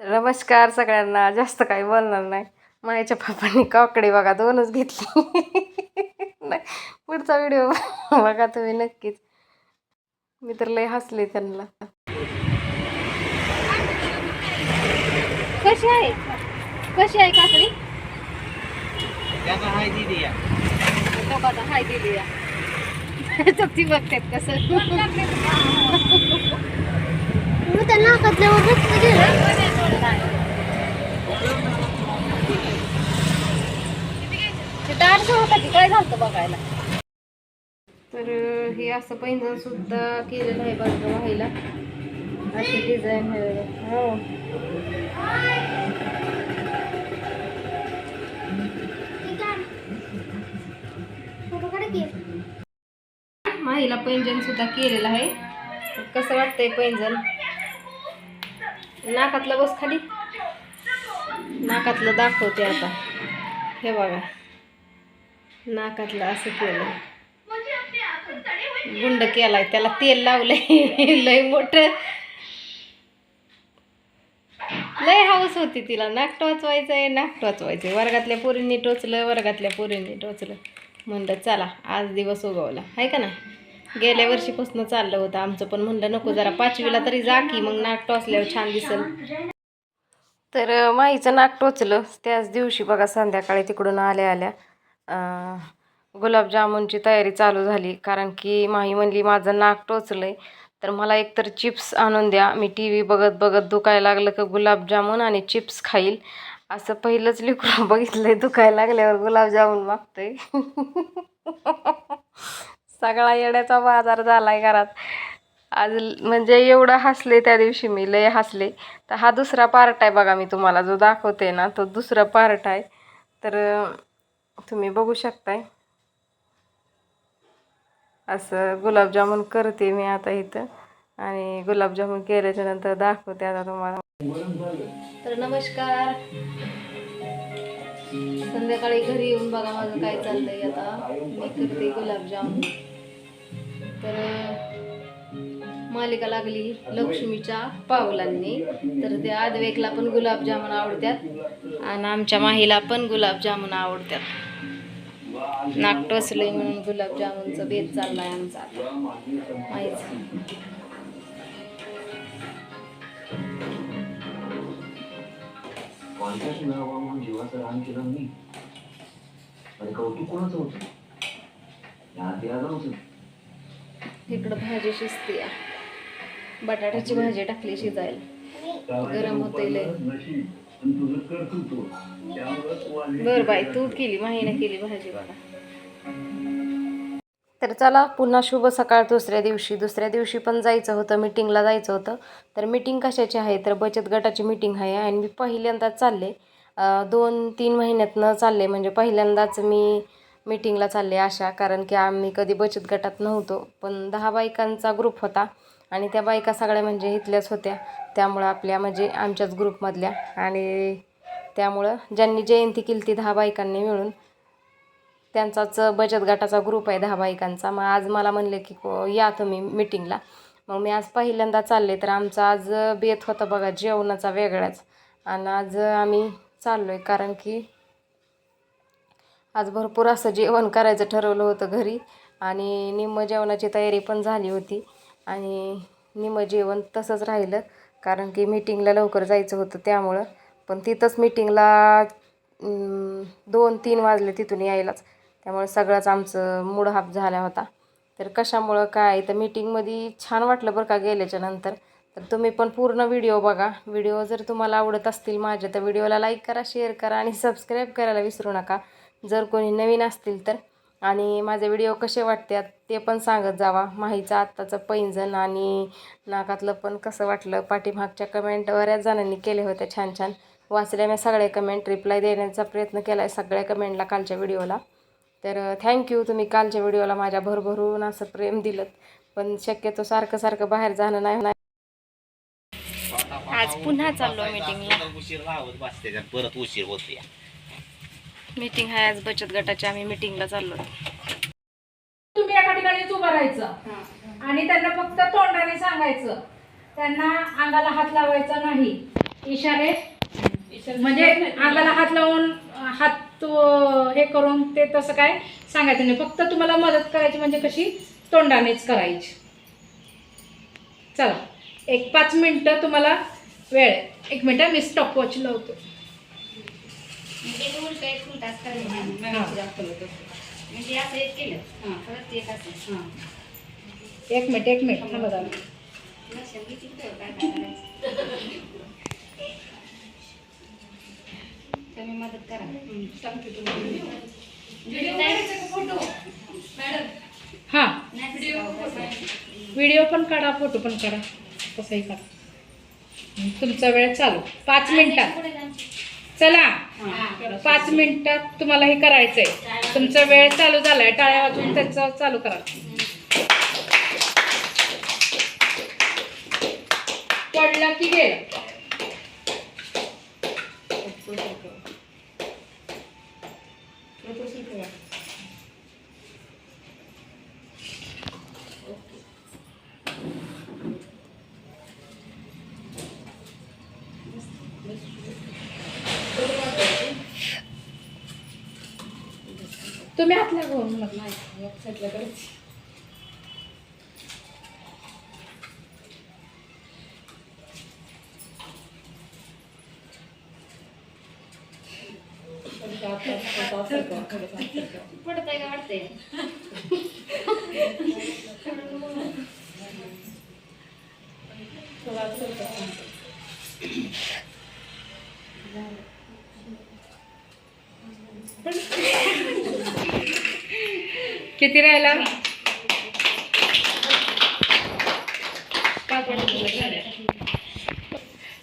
तर नमस्कार सगळ्यांना जास्त काही बोलणार नाही. मायाच्या पप्पांनी काकडे बघा दोनच घेतली. नाही पुढचा व्हिडिओ बघा तुम्ही नक्कीच. मी तर लय हसले त्यांना. कशी आहे? कशी आहे काकडी? हाय दिली ती बघतात कसं काय झालं बघायला? तर हे असं पैंजण सुद्धा केलेलं आहे बाजू व्हायला. अशी डिझाईन हो. माहीला पैंजण सुद्धा केलेलं आहे. कसं वाटतंय पैंजण? नाकातलं बस खाली. नाकातलं दाखवते आता. हे बघा. नाकातलं असं केलं. गुंड केलाय. त्याला तेल लावलंय. लय मोठं. लय हाऊस होती तिला. नाक टोचवायचंय नाक टोचवायचंय. वर्गातल्या पोरींनी टोचलं वर्गातल्या पोरींनी टोचलं. म्हणलं चला आज दिवस उगवला. आहे का नाही? गेल्या वर्षीपासून चाललं होतं. आमचं पण म्हणलं नको जरा पाचवीला तरी जा की मग नाक टोचल्यावर छान दिसल. तर माईचं नाक टोचलं. त्याच दिवशी बघा संध्याकाळी तिकडून आल्या आल्या. गुलाबजामुनची तयारी चालू झाली. कारण की माही म्हणली माझं नाक टोचलं आहे तर मला एकतर चिप्स आणून द्या. मी टी व्ही बघत बघत दुखायला लागलं का गुलाबजामुन आणि चिप्स खाईल. असं पहिलंच लिखून बघितलं आहे दुखायला लागल्यावर गुलाबजामुन मागतंय. सगळा येण्याचा बाजार झालाय घरात. आज म्हणजे एवढं हसले त्या दिवशी मी लय हसले. तर हा दुसरा पार्ट आहे बघा मी तुम्हाला जो दाखवते ना तो दुसरा पार्ट आहे. तर तुम्ही बघू शकताय. असं गुलाबजामुन करते मी आता इथं. आणि गुलाबजामुन केल्याच्यानंतर दाखवते आता तुम्हाला. तर नमस्कार. संध्याकाळी घरी येऊन बघा माझं काय चाललंय आता. मी करते गुलाबजामुन. तर मालिका लागली लक्ष्मीच्या पावलांनी. तर त्या आदवेकला पण गुलाबजामुन आवडतात आणि आमच्या माहीला पण गुलाबजामुन आवडतात नाक टोचलंय म्हणून गुलाबजामुनचं बेत चाललाय आमचा आता. माहीच. मिळावा म्हणून जीवाचं रान केलं मी. कौतुक कोणाचं होतं? या द्यायला नव्हतं इकडं भाजी शिजते. बटाट्याची भाजी टाकली शिजायला. गरम होतंय लय. नशीब पण तुझं कर्तृत्व त्यामुळं तू आली बर बाई तू केली माहीने केली भाजी बघा. तर चला पुन्हा शुभ सकाळ दुसऱ्या दिवशी. दुसऱ्या दिवशी पण जायचं होतं मिटिंगला जायचं होतं. तर मिटिंग कशाची आहे? तर बचत गटाची मिटिंग आहे आणि मी पहिल्यांदाच चालले. दोन तीन महिन्यातनं चालले. म्हणजे पहिल्यांदाच मी मीटिंगला चालले अशा कारण की आम्ही कधी बचत गटात नव्हतो पण दहा बायकांचा ग्रुप होता आणि त्या बायका सगळ्या म्हणजे इथल्याच होत्या. त्यामुळं आपल्या म्हणजे आमच्याच ग्रुपमधल्या आणि त्यामुळं ज्यांनी जयंती केली ती दहा बायकांनी मिळून त्यांचाच बचत गटाचा ग्रुप आहे दहा बायकांचा. मग आज मला म्हणले की को- या तुम्ही मिटिंगला मग मी आज पहिल्यांदा चालले तर आमचा आज बेत होता बघा जेवणाचा वेगळाच. आणि आज आम्ही चाललो आहे कारण की आज भरपूर असं जेवण करायचं ठरवलं होतं घरी. आणि निम्म जेवणाची तयारी पण झाली होती. आणि निम्म जेवण तसंच राहिलं. कारण की मीटिंगला लवकर जायचं होतं त्यामुळं. पण तिथंच मीटिंगला दोन तीन वाजले तिथून यायलाच. त्यामुळे सगळंच आमचं मूड हाफ झाला होता. तर कशामुळं काय तर मीटिंगमध्ये छान वाटलं बरं का गेल्याच्यानंतर. तर तुम्ही पण पूर्ण व्हिडिओ बघा. व्हिडिओ जर तुम्हाला आवडत असतील माझ्या तर व्हिडिओला लाईक करा शेअर करा आणि सबस्क्राईब करायला विसरू नका. जर कोणी नवीन असतील तर. आणि माझे व्हिडिओ कसे वाटतात ते पण सांगत जावा. माहीचं आत्ताचं पैंजण आणि नाकातलं पण कसं वाटलं पाठीमागच्या कमेंट बऱ्याच जणांनी केले होते छान छान. वाचल्या मी सगळे कमेंट रिप्लाय देण्याचा प्रयत्न केला आहे सगळ्या कमेंटला कालच्या व्हिडिओला. तर थँक्यू तुम्ही कालच्या व्हिडिओला माझ्या भरभरून असं प्रेम दिलं पण शक्यतो सारखं सारखं बाहेर जाणं नाही. आज पुन्हा चाललो मीटिंगला परत उशीर होते मीटिंग आहे आज बचत गटाची आम्ही मीटिंगला चाललो तुम्ही एका ठिकाणीच उभं राहायचं. आणि त्यांना फक्त तोंडाने सांगायचं. त्यांना अंगाला हात लावायचा नाही. इशारे. म्हणजे अंगाला हात लावून हात तो हे करून ते तसं काय सांगायचं नाही. फक्त तुम्हाला मदत करायची म्हणजे कशी? तोंडानेच करायची. चला. एक पाच मिनटं तुम्हाला वेळ आहे. एक मिनटं मी स्टॉप वॉच लावतो. म्हणजे उलट एक उलटाच करायचं हा. म्हणजे असं एक केलं परत एक असं एक मिनिट एक मिनिट थांबा जरा. लक्षात घेतली तर काय काय करायचं तुम्ही मदत करा सांगते हा तुम्ही व्हिडिओ पण काढा फोटो पण काढा. तसंही काढा हं, तुमचा वेळ चालू. पाच मिनिटात. चला. पाच मिनिटात तुम्हाला हे करायचंय. तुमचा वेळ चालू झालाय. टाळ्या वाजून त्याचं चालू करा. पडलं की गेलं. तुम्ही हातला घेऊन मग पडतंय का वाटतंय? किती राहिला?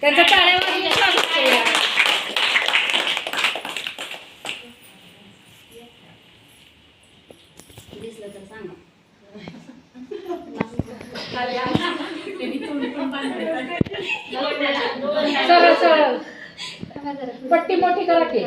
त्यांचा टाळ्या सरळ सरळ पट्टी मोठी करा की.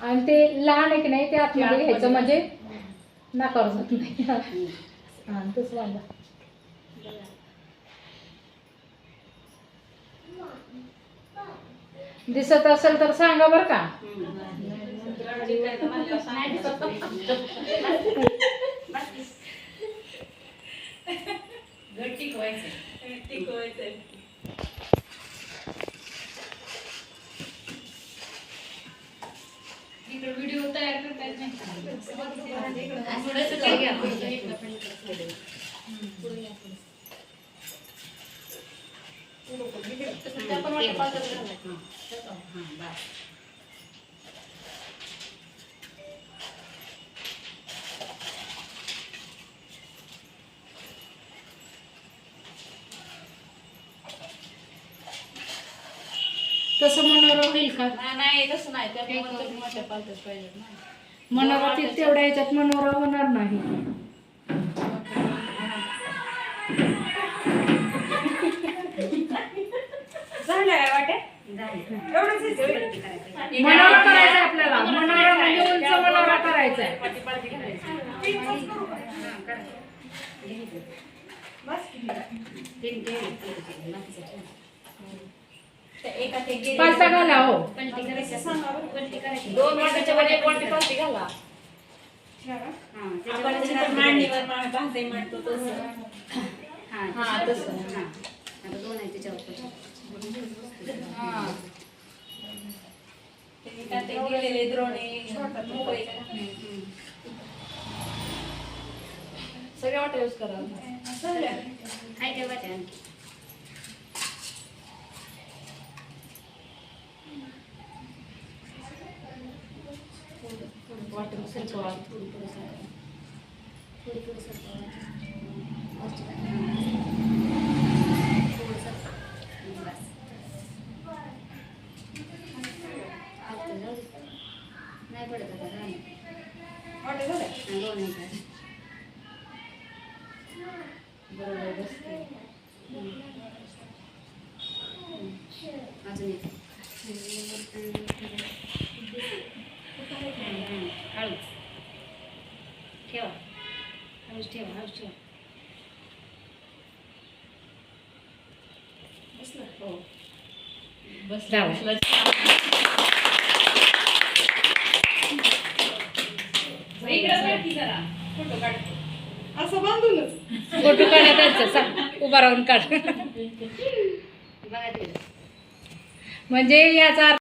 आणि ते लहान आहे की नाही ते आतमध्ये घ्यायचं म्हणजे नाकावर जात नाही. हा तसं दिसत असेल तर सांगा बरं का. तसं मनोरम होईल का? नाही तसं नाही. त्यामुळे मोठ्या पाहिजे ना. तेवढ्या याच्यात मनोरा होणार नाही. मनोरा करायचा आपल्याला. मनोरा म्हणजे उंच मनोरा करायचा आहे पालथा घाला हो. दोन वाटाच्या वर एक वाटी पालथी घाला. हा मांडीवर मांडतो तसं. हा हा, तसं. हा आता दोन आहे त्याच्यावर. ते काय ते गेलेले द्रोणे मोकळे हम्म. सगळ्या वाटा यूज करा हाय ते वाट्या आणखी. वाटून सरकवा थोडी थोडी सरकवा. थोडी थोडी सरकवा. वरची बाजू. थोडं सरकवा. बस. आता जाऊ दे. नाही पडत आता काय नाही. वाटे झाले हा, दोन आहे का? बरोबर बसते. अजून एक. हळूच. ठेवा. हळूच ठेवा हळूच ठेवा. बसलं. हो. जावं. असं बांधूनच. फोटो काढायचा सांग उभा राहून काढ. म्हणजे याचा